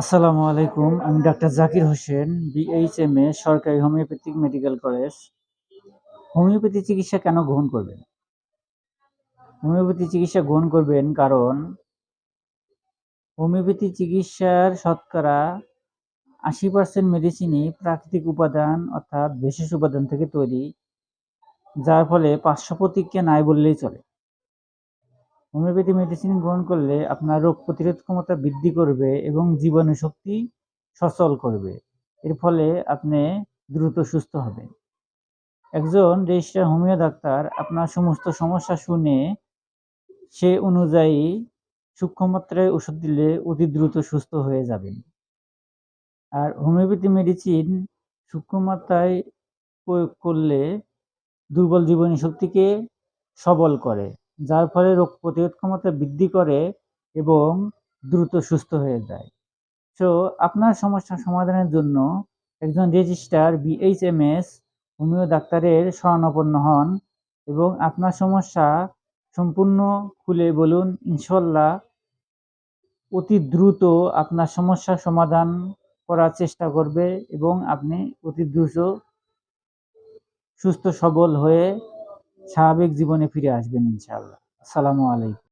আসসালামু আলাইকুম, আমি ডাক্তার জাকির হোসেন বিএইচএম এ সরকারি হোমিওপ্যাথিক মেডিকেল কলেজ। হোমিওপ্যাথি চিকিৎসা কেন গ্রহণ করবেন? হোমিওপ্যাথি চিকিৎসা গ্রহণ করবেন কারণ হোমিওপ্যাথি চিকিৎসার শতকরা আশি পার্সেন্ট মেডিসিনই প্রাকৃতিক উপাদান অর্থাৎ বিশেষ উপাদান থেকে তৈরি, যার ফলে পার্শ্ব প্রতিক্রিয়া নাই বললেই চলে। হোমিওপ্যাথি মেডিসিন গ্রহণ করলে আপনার রোগ প্রতিরোধ ক্ষমতা বৃদ্ধি করবে এবং জীবাণু শক্তি সচল করবে। এর ফলে আপনি দ্রুত সুস্থ হবেন। একজন রেজিস্টার হোমিও ডাক্তার আপনার সমস্ত সমস্যা শুনে সে অনুযায়ী সূক্ষ্মমাত্রায় ওষুধ দিলে অতি দ্রুত সুস্থ হয়ে যাবেন। আর হোমিওপ্যাথি মেডিসিন সূক্ষ্মমাত্রায় প্রয়োগ করলে দুর্বল জীবনী শক্তিকে সবল করে। যার ফলে রোগ প্রতিরোধ ক্ষমতা বৃদ্ধি করে এবং দ্রুত সুস্থ হয়ে যায়। সো আপনার সমস্যা সমাধানের জন্য একজন রেজিস্টার বিএইচএমএস হোমিও ডাক্তারের শরণাপন্ন হন এবং আপনার সমস্যা সম্পূর্ণ খুলে বলুন, ইনশাল্লাহ অতি দ্রুত আপনার সমস্যার সমাধান করার চেষ্টা করবে এবং আপনি অতি দ্রুত সুস্থ সবল হয়ে স্বাভাবিক জীবনে ফিরে আসবেন ইনশাআল্লাহ। আসসালামু আলাইকুম।